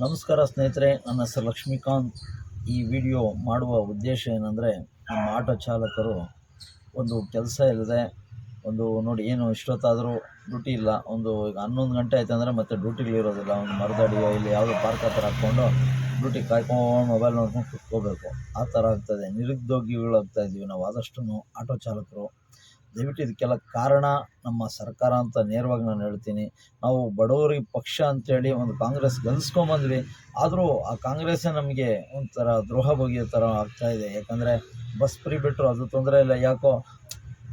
ನಮಸ್ಕಾರ ಸ್ನೇಹಿತರೆ, ನನ್ನ ಹೆಸರು ಲಕ್ಷ್ಮೀಕಾಂತ್. ಈ ವಿಡಿಯೋ ಮಾಡುವ ಉದ್ದೇಶ ಏನಂದರೆ, ನಮ್ಮ ಆಟೋ ಚಾಲಕರು ಒಂದು ಕೆಲಸ ಇಲ್ಲದೆ, ಒಂದು ನೋಡಿ ಏನು ಇಷ್ಟೊತ್ತಾದರೂ ಡ್ಯೂಟಿ ಇಲ್ಲ, ಒಂದು ಈಗ ಹನ್ನೊಂದು ಗಂಟೆ ಆಯ್ತು ಅಂದರೆ ಮತ್ತೆ ಡ್ಯೂಟಿಗೆ ಇರೋದಿಲ್ಲ, ಒಂದು ಮರದಡಿಯೋ ಇಲ್ಲಿ ಯಾವುದೋ ಪಾರ್ಕ್ ಹತ್ರ ಹಾಕ್ಕೊಂಡು ಡ್ಯೂಟಿ ಕಾಯ್ಕೊಂಡು ಮೊಬೈಲ್ ನೋಡ್ಕೊಂಡು ಕುತ್ಕೋಬೇಕು. ಆ ಥರ ಆಗ್ತದೆ ನಿರುದ್ಯೋಗಿಗಳಾಗ್ತಾ ಇದ್ದೀವಿ ನಾವು ಆದಷ್ಟು ಆಟೋ ಚಾಲಕರು ದಯವಿಟ್ಟು ಇದಕ್ಕೆಲ್ಲ ಕಾರಣ ನಮ್ಮ ಸರ್ಕಾರ ಅಂತ ನೇರವಾಗಿ ನಾನು ಹೇಳ್ತೀನಿ. ನಾವು ಬಡವರಿಗೆ ಪಕ್ಷ ಅಂತೇಳಿ ಒಂದು ಕಾಂಗ್ರೆಸ್ ಗೆಲ್ಸ್ಕೊಂಬಂದ್ವಿ ಆದರೂ ಆ ಕಾಂಗ್ರೆಸ್ಸೇ ನಮಗೆ ಒಂಥರ ದ್ರೋಹ ಬಗೆಯೋ ಥರ ಆಗ್ತಾ ಇದೆ. ಯಾಕಂದರೆ ಬಸ್ ಫ್ರೀ ಬಿಟ್ಟರು ಅದು ತೊಂದರೆ ಇಲ್ಲ. ಯಾಕೋ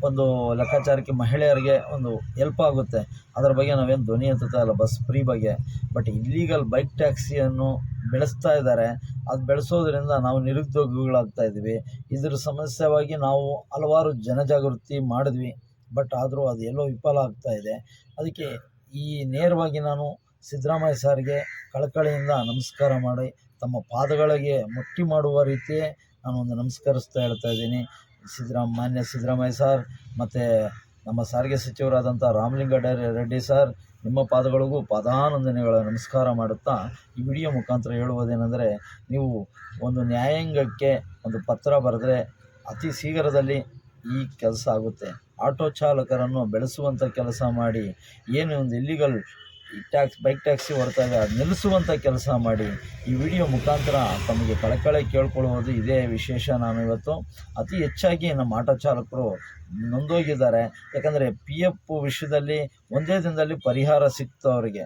ಒಂದು ಲೆಕ್ಕಾಚಾರಕ್ಕೆ ಮಹಿಳೆಯರಿಗೆ ಒಂದು ಹೆಲ್ಪ್ ಆಗುತ್ತೆ. ಅದರ ಬಗ್ಗೆ ನಾವೇನು ಧ್ವನಿ ಎತ್ತುತ್ತಾ ಇಲ್ಲ, ಬಸ್ ಫ್ರೀ ಬಗ್ಗೆ. ಬಟ್ ಇಲ್ಲೀಗಲ್ ಬೈಕ್ ಟ್ಯಾಕ್ಸಿಯನ್ನು ಬೆಳೆಸ್ತಾ ಇದ್ದಾರೆ. ಅದು ಬೆಳೆಸೋದ್ರಿಂದ ನಾವು ನಿರುದ್ಯೋಗಿಗಳಾಗ್ತಾ ಇದ್ವಿ ಇದ್ರ ಸಮಸ್ಯೆವಾಗಿ ನಾವು ಹಲವಾರು ಜನಜಾಗೃತಿ ಮಾಡಿದ್ವಿ. ಬಟ್ ಆದರೂ ಅದು ಎಲ್ಲೋ ವಿಫಲ ಆಗ್ತಾ ಇದೆ. ಅದಕ್ಕೆ ಈ ನೇರವಾಗಿ ನಾನು ಸಿದ್ದರಾಮಯ್ಯ ಸಾರಿಗೆ ಕಳಕಳಿಯಿಂದ ನಮಸ್ಕಾರ ಮಾಡಿ, ತಮ್ಮ ಪಾದಗಳಿಗೆ ಮುಟ್ಟಿ ಮಾಡುವ ರೀತಿಯೇ ನಾನು ಒಂದು ನಮಸ್ಕರಿಸ್ತಾ ಹೇಳ್ತಾ ಇದ್ದೀನಿ. ಸಿದ್ದರಾಮ ಮಾನ್ಯ ಸಿದ್ದರಾಮಯ್ಯ ಸರ್, ಮತ್ತು ನಮ್ಮ ಸಾರಿಗೆ ಸಚಿವರಾದಂಥ ರಾಮಲಿಂಗ ರೆಡ್ಡಿ ಸರ್, ನಿಮ್ಮ ಪಾದಗಳಿಗೂ ಪದಾನಂದನೆಗಳ ನಮಸ್ಕಾರ ಮಾಡುತ್ತಾ ಈ ವಿಡಿಯೋ ಮುಖಾಂತರ ಹೇಳುವುದೇನೆಂದರೆ, ನೀವು ಒಂದು ನ್ಯಾಯಾಂಗಕ್ಕೆ ಒಂದು ಪತ್ರ ಬರೆದ್ರೆ ಅತಿ ಶೀಘ್ರದಲ್ಲಿ ಈ ಕೆಲಸ ಆಗುತ್ತೆ. ಆಟೋ ಚಾಲಕರನ್ನು ಬೆಳೆಸುವಂಥ ಕೆಲಸ ಮಾಡಿ, ಏನು ಒಂದು ಇಲ್ಲಿಗಲ್ ಈ ಟ್ಯಾಕ್ಸ್, ಬೈಕ್ ಟ್ಯಾಕ್ಸಿ ಅದು ನಿಲ್ಲಿಸುವಂಥ ಕೆಲಸ ಮಾಡಿ ಈ ವಿಡಿಯೋ ಮುಖಾಂತರ ತಮಗೆ ಕಳಕಳಿ ಕೇಳ್ಕೊಳ್ಳುವುದು ಇದೇ ವಿಶೇಷ ನಾನು ಇವತ್ತು ಅತಿ ಹೆಚ್ಚಾಗಿ ನಮ್ಮ ಆಟೋ ಚಾಲಕರು ನೊಂದೋಗಿದ್ದಾರೆ. ಯಾಕಂದರೆ ಪಿ ಎಫ್ ವಿಷಯದಲ್ಲಿ ಒಂದೇ ದಿನದಲ್ಲಿ ಪರಿಹಾರ ಸಿಕ್ತು ಅವರಿಗೆ.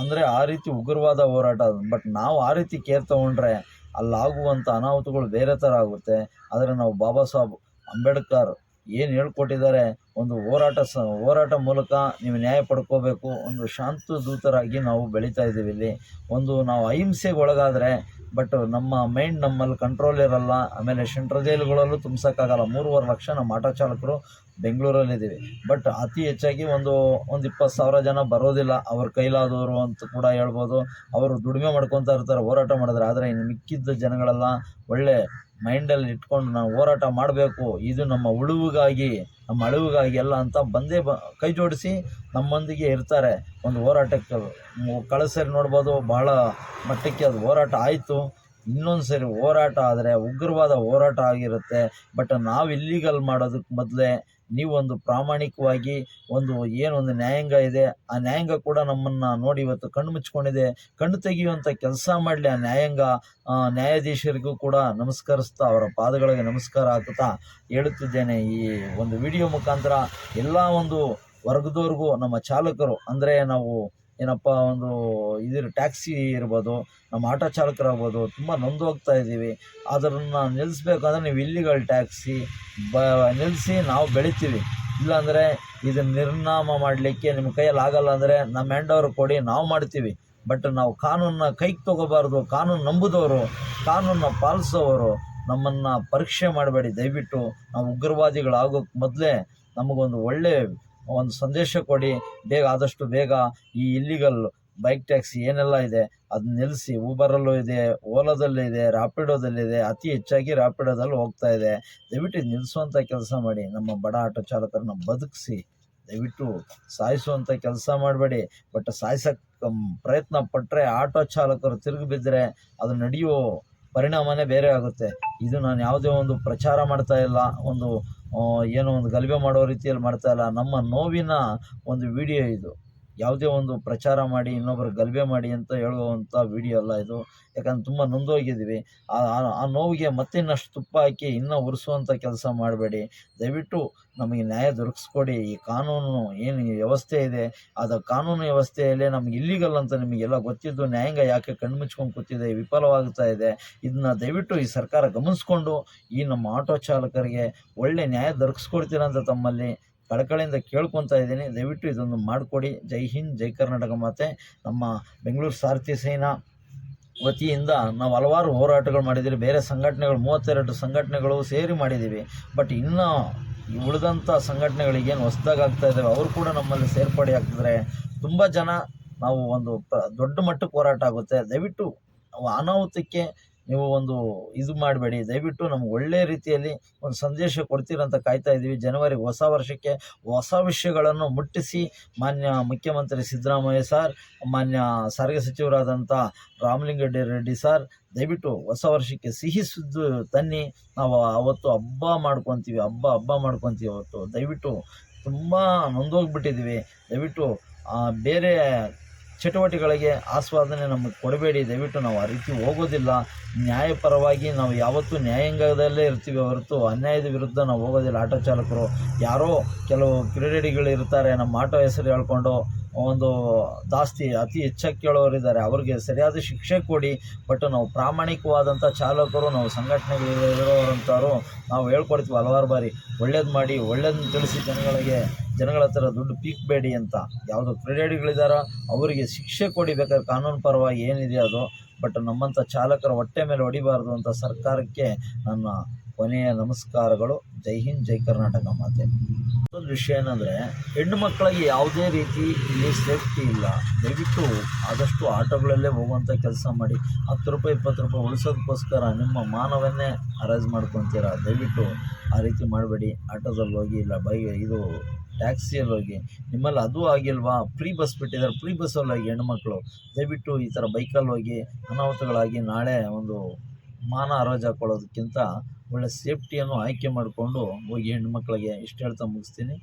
ಅಂದರೆ ಆ ರೀತಿ ಉಗ್ರವಾದ ಹೋರಾಟ, ಬಟ್ ನಾವು ಆ ರೀತಿ ಕೇರ್ ತೊಗೊಂಡ್ರೆ ಅಲ್ಲಾಗುವಂಥ ಅನಾಹುತಗಳು ಬೇರೆ ಥರ ಆಗುತ್ತೆ. ಆದರೆ ನಾವು ಬಾಬಾ ಸಾಹೇಬ್ ಅಂಬೇಡ್ಕರ್ ಏನು ಹೇಳ್ಕೊಟ್ಟಿದ್ದಾರೆ? ಒಂದು ಹೋರಾಟ ಸ, ಹೋರಾಟ ಮೂಲಕ ನೀವು ನ್ಯಾಯ ಪಡ್ಕೋಬೇಕು. ಒಂದು ಶಾಂತ ದೂತರಾಗಿ ನಾವು ಬೆಳೀತಾ ಇದ್ದೀವಿ ಇಲ್ಲಿ. ಒಂದು ನಾವು ಅಹಿಂಸೆಗೆ ಒಳಗಾದರೆ ಬಟ್ ನಮ್ಮ ಮೈಂಡ್ ನಮ್ಮಲ್ಲಿ ಕಂಟ್ರೋಲ್ ಇರಲ್ಲ. ಆಮೇಲೆ ಸೆಂಟ್ರಲ್ ಜೈಲುಗಳಲ್ಲೂ ತುಂಬಿಸೋಕ್ಕಾಗಲ್ಲ. ಮೂರುವರೆ ಲಕ್ಷ ನಮ್ಮ ಆಟೋ ಚಾಲಕರು ಬೆಂಗಳೂರಲ್ಲಿದ್ದೀವಿ. ಬಟ್ ಅತಿ ಹೆಚ್ಚಾಗಿ ಒಂದು ಒಂದು ಇಪ್ಪತ್ತು ಸಾವಿರ ಜನ ಬರೋದಿಲ್ಲ. ಅವ್ರ ಕೈಲಾದವರು ಅಂತ ಕೂಡ ಹೇಳ್ಬೋದು. ಅವರು ದುಡಿಮೆ ಮಾಡ್ಕೊತಾ ಇರ್ತಾರೆ, ಹೋರಾಟ ಮಾಡಿದ್ರೆ. ಆದರೆ ಇನ್ನು ಮಿಕ್ಕಿದ್ದ ಜನಗಳೆಲ್ಲ ಒಳ್ಳೆ ಮೈಂಡಲ್ಲಿ ಇಟ್ಕೊಂಡು ನಾವು ಹೋರಾಟ ಮಾಡಬೇಕು. ಇದು ನಮ್ಮ ಉಳುವಿಗಾಗಿ, ನಮ್ಮ ಅಳಿವಿಗಾಗಿ ಎಲ್ಲ ಅಂತ ಬಂದೇ ಬ, ಕೈ ಜೋಡಿಸಿ ನಮ್ಮೊಂದಿಗೆ ಇರ್ತಾರೆ. ಒಂದು ಹೋರಾಟಕ್ಕೆ ಕಳಿಸರಿ ನೋಡ್ಬೋದು. ಬಹಳ ಮಟ್ಟಕ್ಕೆ ಅದು ಹೋರಾಟ ಆಯಿತು. ಇನ್ನೊಂದು ಸರಿ ಹೋರಾಟ ಆದರೆ ಉಗ್ರವಾದ ಹೋರಾಟ ಆಗಿರುತ್ತೆ. ಬಟ್ ನಾವು ಇಲ್ಲಿಗಲ್ ಮಾಡೋದಕ್ಕೆ ಮೊದಲೇ ನೀವೊಂದು ಪ್ರಾಮಾಣಿಕವಾಗಿ ಒಂದು ಏನೊಂದು ನ್ಯಾಯಾಂಗ ಇದೆ, ಆ ನ್ಯಾಯಾಂಗ ಕೂಡ ನಮ್ಮನ್ನು ನೋಡಿ ಇವತ್ತು ಕಣ್ಣು ಮುಚ್ಕೊಂಡಿದೆ ಕಣ್ಣು ತೆಗೆಯುವಂಥ ಕೆಲಸ ಮಾಡಲಿ ಆ ನ್ಯಾಯಾಂಗ. ನ್ಯಾಯಾಧೀಶರಿಗೂ ಕೂಡ ನಮಸ್ಕರಿಸ್ತಾ ಅವರ ಪಾದಗಳಿಗೆ ನಮಸ್ಕಾರ ಹಾಕುತ್ತಾ ಹೇಳುತ್ತಿದ್ದೇನೆ ಈ ಒಂದು ವಿಡಿಯೋ ಮುಖಾಂತರ. ಎಲ್ಲ ಒಂದು ವರ್ಗದವ್ರಿಗೂ, ನಮ್ಮ ಚಾಲಕರು, ಅಂದರೆ ನಾವು ಏನಪ್ಪ, ಒಂದು ಇದಿರೋ ಟ್ಯಾಕ್ಸಿ ಇರ್ಬೋದು, ನಮ್ಮ ಆಟೋ ಚಾಲಕರಾಗ್ಬೋದು, ತುಂಬ ನೊಂದು ಹೋಗ್ತಾ ಇದ್ದೀವಿ. ಅದನ್ನು ನಿಲ್ಲಿಸ್ಬೇಕಂದ್ರೆ ನೀವು ಇಲ್ಲಿಗಳ ಟ್ಯಾಕ್ಸಿ, ಬ, ನಿಲ್ಲಿಸಿ ನಾವು ಬೆಳಿತೀವಿ. ಇಲ್ಲಾಂದರೆ ಇದನ್ನು ನಿರ್ನಾಮ ಮಾಡಲಿಕ್ಕೆ ನಿಮ್ಮ ಕೈಯಲ್ಲಿ ಆಗಲ್ಲ ಅಂದರೆ ನಮ್ಮ ಹ್ಯಾಂಡ್ ಕೊಡಿ, ನಾವು ಮಾಡ್ತೀವಿ. ಬಟ್ ನಾವು ಕಾನೂನನ್ನ ಕೈಗೆ ತೊಗೋಬಾರ್ದು, ಕಾನೂನು ನಂಬುದವರು, ಕಾನೂನನ್ನ ಪಾಲಿಸೋವರು ನಮ್ಮನ್ನು ಪರೀಕ್ಷೆ ಮಾಡಬೇಡಿ. ದಯವಿಟ್ಟು ನಾವು ಉಗ್ರವಾದಿಗಳಾಗೋಕ್ಕೆ ಮೊದಲೇ ನಮಗೊಂದು ಒಳ್ಳೆ ಒಂದು ಸಂದೇಶ ಕೊಡಿ. ಬೇಗ, ಆದಷ್ಟು ಬೇಗ ಈ ಇಲ್ಲಿಗಲ್ ಬೈಕ್ ಟ್ಯಾಕ್ಸಿ ಏನೆಲ್ಲ ಇದೆ ಅದನ್ನ ನಿಲ್ಲಿಸಿ ಊಬರಲ್ಲೂ ಇದೆ ಓಲಾದಲ್ಲೂ ಇದೆ ರಾಪಿಡೋದಲ್ಲಿದೆ ಅತಿ ಹೆಚ್ಚಾಗಿ ರಾಪಿಡೋದಲ್ಲಿ ಹೋಗ್ತಾ ಇದೆ. ದಯವಿಟ್ಟು ನಿಲ್ಲಿಸುವಂಥ ಕೆಲಸ ಮಾಡಿ. ನಮ್ಮ ಬಡ ಆಟೋ ಚಾಲಕರನ್ನ ಬದುಕಿಸಿ. ದಯವಿಟ್ಟು ಸಾಯಿಸುವಂಥ ಕೆಲಸ ಮಾಡಬೇಡಿ. ಬಟ್ ಸಾಯಿಸಕ್ಕೆ ಪ್ರಯತ್ನ ಪಟ್ಟರೆ ಆಟೋ ಚಾಲಕರು ತಿರುಗಿ ಬಿದ್ದರೆ ಅದು ನಡೆಯೋ ಪರಿಣಾಮನೇ ಬೇರೆ ಆಗುತ್ತೆ. ಇದು ನಾನು ಯಾವುದೇ ಒಂದು ಪ್ರಚಾರ ಮಾಡ್ತಾ ಇಲ್ಲ. ಒಂದು ಏನೋ ಒಂದು ಗಲಭೆ ಮಾಡೋ ರೀತಿಯಲ್ಲಿ ಮಾಡ್ತಾ ಇಲ್ಲ. ನಮ್ಮ ನೋವಿನ ಒಂದು ವಿಡಿಯೋ ಇದು. ಯಾವುದೇ ಒಂದು ಪ್ರಚಾರ ಮಾಡಿ ಇನ್ನೊಬ್ಬರು ಗಲಭೆ ಮಾಡಿ ಅಂತ ಹೇಳುವಂಥ ವಿಡಿಯೋ ಅಲ್ಲ ಇದು. ಯಾಕಂದ್ರೆ ತುಂಬ ನೊಂದೋಗಿದ್ದೀವಿ. ಆ ನೋವಿಗೆ ಮತ್ತೆ ಇನ್ನಷ್ಟು ತುಪ್ಪ ಹಾಕಿ ಇನ್ನೂ ಉರಿಸುವಂಥ ಕೆಲಸ ಮಾಡಬೇಡಿ. ದಯವಿಟ್ಟು ನಮಗೆ ನ್ಯಾಯ ದೊರಕಿಸ್ಕೊಡಿ. ಈ ಕಾನೂನು ಏನು ವ್ಯವಸ್ಥೆ ಇದೆ ಅದು ಕಾನೂನು ವ್ಯವಸ್ಥೆಯಲ್ಲೇ ನಮ್ಗೆ ಇಲ್ಲಿಗಲ್ ಅಂತ ನಿಮಗೆಲ್ಲ ಗೊತ್ತಿದ್ದು, ನ್ಯಾಯಾಂಗ ಯಾಕೆ ಕಣ್ಮುಚ್ಕೊಂಡು ಕೂತಿದೆ, ವಿಫಲವಾಗ್ತಾ ಇದೆ, ಇದನ್ನ ದಯವಿಟ್ಟು ಈ ಸರ್ಕಾರ ಗಮನಿಸ್ಕೊಂಡು ಈ ನಮ್ಮ ಆಟೋ ಚಾಲಕರಿಗೆ ಒಳ್ಳೆ ನ್ಯಾಯ ದೊರಕಿಸ್ಕೊಡ್ತೀರಂತ ತಮ್ಮಲ್ಲಿ ಕಳಕಳಿಯಿಂದ ಕೇಳ್ಕೊತಾ ಇದ್ದೀನಿ. ದಯವಿಟ್ಟು ಇದೊಂದು ಮಾಡಿಕೊಡಿ. ಜೈ ಹಿಂದ್, ಜೈ ಕರ್ನಾಟಕ ಮಾತೆ. ನಮ್ಮ ಬೆಂಗಳೂರು ಸಾರಥಿ ಸೇನಾ ವತಿಯಿಂದ ನಾವು ಹಲವಾರು ಹೋರಾಟಗಳು ಮಾಡಿದ್ದೀವಿ. ಬೇರೆ ಸಂಘಟನೆಗಳು, ಮೂವತ್ತೆರಡು ಸಂಘಟನೆಗಳು ಸೇರಿ ಮಾಡಿದ್ದೀವಿ. ಬಟ್ ಇನ್ನೂ ಉಳಿದಂಥ ಸಂಘಟನೆಗಳಿಗೇನು ಹೊಸ್ದಾಗಿ ಆಗ್ತಾ ಇದ್ದಾವೆ ಅವರು ಕೂಡ ನಮ್ಮಲ್ಲಿ ಸೇರ್ಪಡೆ ಆಗ್ತಿದ್ರೆ ತುಂಬ ಜನ ನಾವು ಒಂದು ದೊಡ್ಡ ಮಟ್ಟಕ್ಕೆ ಹೋರಾಟ ಆಗುತ್ತೆ. ದಯವಿಟ್ಟು ಅನಾಹುತಕ್ಕೆ ನೀವು ಒಂದು ಇದು ಮಾಡಬೇಡಿ. ದಯವಿಟ್ಟು ನಮ್ಗೆ ಒಳ್ಳೆಯ ರೀತಿಯಲ್ಲಿ ಒಂದು ಸಂದೇಶ ಕೊಡ್ತೀರಂತ ಕಾಯ್ತಾ ಇದ್ದೀವಿ ಜನವರಿ ಹೊಸ ವರ್ಷಕ್ಕೆ ಹೊಸ ವಿಷಯಗಳನ್ನು ಮುಟ್ಟಿಸಿ ಮಾನ್ಯ ಮುಖ್ಯಮಂತ್ರಿ ಸಿದ್ದರಾಮಯ್ಯ ಸರ್, ಮಾನ್ಯ ಸಾರಿಗೆ ಸಚಿವರಾದಂಥ ರಾಮಲಿಂಗಡ್ಡಿ ರೆಡ್ಡಿ ಸರ್, ದಯವಿಟ್ಟು ಹೊಸ ವರ್ಷಕ್ಕೆ ಸಿಹಿ ಸುದ್ದು ತನ್ನಿ. ನಾವು ಅವತ್ತು ಹಬ್ಬ ಮಾಡ್ಕೊತೀವಿ, ಹಬ್ಬ ಹಬ್ಬ ಮಾಡ್ಕೊತೀವಿ ಅವತ್ತು. ದಯವಿಟ್ಟು ತುಂಬ ನೊಂದೋಗ್ಬಿಟ್ಟಿದ್ದೀವಿ ದಯವಿಟ್ಟು ಬೇರೆ ಚಟುವಟಿಕೆಗಳಿಗೆ ಆಸ್ವಾದನೆ ನಮಗೆ ಕೊಡಬೇಡಿ. ದಯವಿಟ್ಟು ನಾವು ಆ ರೀತಿ ಹೋಗೋದಿಲ್ಲ. ನ್ಯಾಯಪರವಾಗಿ ನಾವು ಯಾವತ್ತೂ ನ್ಯಾಯಾಂಗದಲ್ಲೇ ಇರ್ತೀವಿ ಹೊರತು ಅನ್ಯಾಯದ ವಿರುದ್ಧ ನಾವು ಹೋಗೋದಿಲ್ಲ. ಆಟೋ ಚಾಲಕರು, ಯಾರೋ ಕೆಲವು ಕ್ರೀಡೆಗಳು ಇರ್ತಾರೆ. ನಮ್ಮ ಆಟೋ ಹೆಸರು ಹೇಳ್ಕೊಂಡು ಒಂದು ಜಾಸ್ತಿ ಅತಿ ಹೆಚ್ಚಾಗಿ ಕೇಳೋರಿದ್ದಾರೆ ಅವ್ರಿಗೆ ಸರಿಯಾದ ಶಿಕ್ಷೆ ಕೊಡಿ, ಬಟ್ ನಾವು ಪ್ರಾಮಾಣಿಕವಾದಂಥ ಚಾಲಕರು, ನಾವು ಸಂಘಟನೆಗಳಿರೋರಂಥವ್ರು, ನಾವು ಹೇಳ್ಕೊಡ್ತೀವಿ ಹಲವಾರು ಬಾರಿ, ಒಳ್ಳೇದು ಮಾಡಿ, ಒಳ್ಳೇದನ್ನ ತಿಳಿಸಿ ಜನಗಳಿಗೆ, ಜನಗಳ ಹತ್ರ ದುಡ್ಡು ಪೀಕ್ಬೇಡಿ ಅಂತ. ಯಾವುದು ಕ್ರೀಡೆಗಳಿದಾರೋ ಅವರಿಗೆ ಶಿಕ್ಷೆ ಕೊಡಿಬೇಕಾದ್ರೆ ಕಾನೂನು ಪರವಾಗಿ ಏನಿದೆ ಅದು, ಬಟ್ ನಮ್ಮಂಥ ಚಾಲಕರ ಹೊಟ್ಟೆ ಮೇಲೆ ಹೊಡಿಬಾರ್ದು ಅಂತ ಸರ್ಕಾರಕ್ಕೆ ನನ್ನ ಕೊನೆಯ ನಮಸ್ಕಾರಗಳು. ಜೈ ಹಿಂದ್, ಜೈ ಕರ್ನಾಟಕ ಮಾತೆ. ಒಂದು ವಿಷಯ ಏನಂದರೆ, ಹೆಣ್ಣು ಮಕ್ಕಳಿಗೆ ಯಾವುದೇ ರೀತಿ ಇಲ್ಲಿ ಸೇಫ್ಟಿ ಇಲ್ಲ. ದಯವಿಟ್ಟು ಆದಷ್ಟು ಆಟೋಗಳಲ್ಲೇ ಹೋಗುವಂಥ ಕೆಲಸ ಮಾಡಿ. ಹತ್ತು ರೂಪಾಯಿ, ಇಪ್ಪತ್ತು ರೂಪಾಯಿ ಉಳಿಸೋದಕ್ಕೋಸ್ಕರ ನಿಮ್ಮ ಮಾನವನ್ನೇ ಅರೇಂಜ್ ಮಾಡ್ಕೊತೀರಾ? ದಯವಿಟ್ಟು ಆ ರೀತಿ ಮಾಡಬೇಡಿ. ಆಟೋದಲ್ಲಿ ಹೋಗಿ, ಇಲ್ಲ ಬೈ, ಇದು ಟ್ಯಾಕ್ಸಿಯಲ್ಲಿ ಹೋಗಿ. ನಿಮ್ಮಲ್ಲಿ ಅದು ಆಗಿಲ್ವಾ? ಫ್ರೀ ಬಸ್ ಬಿಟ್ಟಿದ್ದಾರೆ. ಫ್ರೀ ಬಸ್ಸಲ್ಲಿ ಹೋಗಿ ಹೆಣ್ಮಕ್ಳು ದಯವಿಟ್ಟು ಈ ಥರ ಬೈಕಲ್ಲಿ ಹೋಗಿ ಅನಾಹುತಗಳಾಗಿ ನಾಳೆ ಒಂದು ಮಾನ ಹರಾಜು ಹಾಕೊಳ್ಳೋದಕ್ಕಿಂತ ಒಳ್ಳೆ ಸೇಫ್ಟಿಯನ್ನು ಆಯ್ಕೆ ಮಾಡಿಕೊಂಡು ಹೋಗಿ ಹೆಣ್ಮಕ್ಳಿಗೆ ಇಷ್ಟು ಹೇಳ್ತಾ ಮುಗಿಸ್ತೀನಿ.